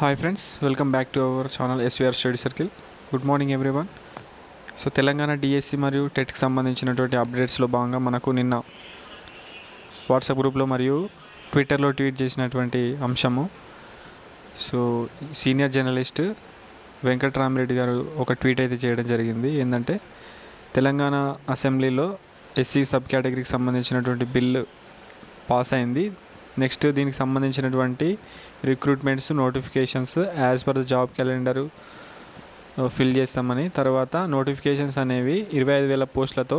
Hi friends welcome back to our channel SVR study circle good morning everyone so Telangana DSC మరియు టెట్కి సంబంధించినటువంటి అప్డేట్స్లో భాగంగా మనకు నిన్న వాట్సాప్ గ్రూప్లో మరియు ట్విట్టర్లో ట్వీట్ చేసినటువంటి అంశము. సో సీనియర్ జర్నలిస్ట్ వెంకట్రామరెడ్డి గారు ఒక ట్వీట్ అయితే చేయడం జరిగింది. ఏంటంటే తెలంగాణ అసెంబ్లీలో ఎస్సీ సబ్ కేటగిరీకి సంబంధించినటువంటి బిల్లు పాస్ అయింది. నెక్స్ట్ దీనికి సంబంధించినటువంటి recruitments notifications as per the job calendar fill చేస్తామని. తర్వాత నోటిఫికేషన్స్ అనేవి ఇరవై ఐదు వేల పోస్టులతో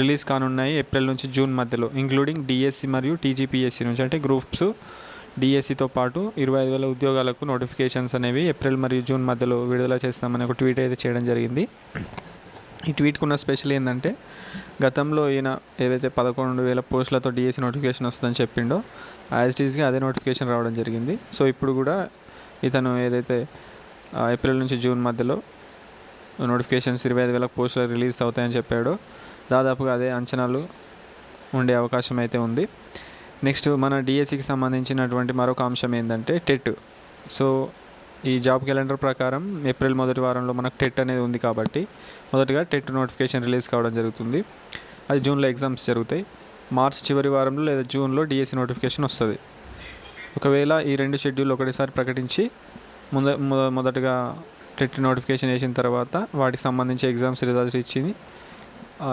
రిలీజ్ కానున్నాయి ఏప్రిల్ నుంచి జూన్ మధ్యలో ఇంక్లూడింగ్ డిఎస్సి మరియు టీజీపీఎస్సి నుంచి. అంటే గ్రూప్స్ డిఎస్సితో పాటు ఇరవై ఐదు వేల ఉద్యోగాలకు నోటిఫికేషన్స్ అనేవి ఏప్రిల్ మరియు జూన్ మధ్యలో విడుదల చేస్తామని ఒక ట్వీట్ అయితే చేయడం జరిగింది. ఈ ట్వీట్కి ఉన్న స్పెషల్ ఏంటంటే గతంలో ఈయన ఏదైతే పదకొండు వేల పోస్టులతో డిఎస్సి నోటిఫికేషన్ వస్తుందని చెప్పిండో యాజ్ టీజ్గా అదే నోటిఫికేషన్ రావడం జరిగింది. సో ఇప్పుడు కూడా ఇతను ఏదైతే ఏప్రిల్ నుంచి జూన్ మధ్యలో నోటిఫికేషన్స్ ఇరవై ఐదు వేల పోస్టులు రిలీజ్ అవుతాయని చెప్పాడో దాదాపుగా అదే అంచనాలు ఉండే అవకాశం అయితే ఉంది. నెక్స్ట్ మన డిఎస్సికి సంబంధించినటువంటి మరొక అంశం ఏంటంటే టెట్. సో ఈ జాబ్ క్యాలెండర్ ప్రకారం ఏప్రిల్ మొదటి వారంలో మనకు టెట్ అనేది ఉంది కాబట్టి మొదటగా టెట్ నోటిఫికేషన్ రిలీజ్ కావడం జరుగుతుంది. అది జూన్లో ఎగ్జామ్స్ జరుగుతాయి. మార్చ్ చివరి వారంలో లేదా జూన్లో డిఎస్సి నోటిఫికేషన్ వస్తుంది. ఒకవేళ ఈ రెండు షెడ్యూల్ ఒకటేసారి ప్రకటించి ముంద మొద- మొదటగా టెట్ నోటిఫికేషన్ వేసిన తర్వాత వాటికి సంబంధించి ఎగ్జామ్స్ రిజల్ట్స్ ఇచ్చి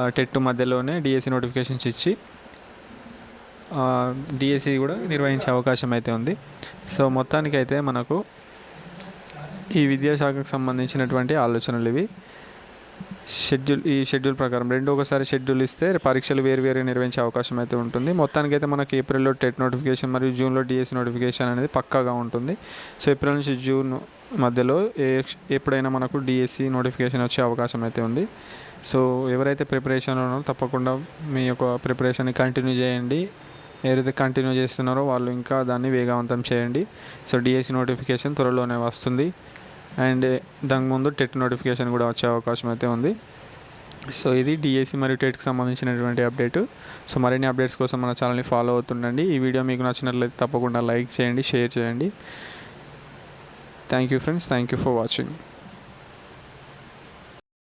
టెట్ మధ్యలోనే డిఎస్సి నోటిఫికేషన్స్ ఇచ్చి డిఎస్సి కూడా నిర్వహించే అవకాశం అయితే ఉంది. సో మొత్తానికైతే మనకు ఈ విద్యాశాఖకు సంబంధించినటువంటి ఆలోచనలు ఇవి. షెడ్యూల్ ఈ షెడ్యూల్ ప్రకారం రెండు ఒకసారి షెడ్యూల్ ఇస్తే పరీక్షలు వేరు వేరు నిర్వహించే అవకాశం అయితే ఉంటుంది. మొత్తానికైతే మనకి ఏప్రిల్లో టెట్ నోటిఫికేషన్ మరియు జూన్లో డిఎస్సి నోటిఫికేషన్ అనేది పక్కాగా ఉంటుంది. సో ఏప్రిల్ నుంచి జూన్ మధ్యలో ఏ ఎప్పుడైనా మనకు డిఎస్సి నోటిఫికేషన్ వచ్చే అవకాశం అయితే ఉంది. సో ఎవరైతే ప్రిపరేషన్ ఉన్నారో తప్పకుండా మీ యొక్క ప్రిపరేషన్ని కంటిన్యూ చేయండి. ఏదైతే కంటిన్యూ చేస్తున్నారో వాళ్ళు ఇంకా దాన్ని వేగవంతం చేయండి. సో డిఎస్సి నోటిఫికేషన్ త్వరలోనే వస్తుంది. అండ్ దాని ముందు టెట్ నోటిఫికేషన్ కూడా వచ్చే అవకాశం అయితే ఉంది. సో ఇది డిఎస్సి మరియు టెట్కి సంబంధించినటువంటి అప్డేట్. సో మరిన్ని అప్డేట్స్ కోసం మన ఛానల్ని ఫాలో అవుతుండండి. ఈ వీడియో మీకు నచ్చినట్లయితే తప్పకుండా లైక్ చేయండి షేర్ చేయండి. Thank you friends thank you for watching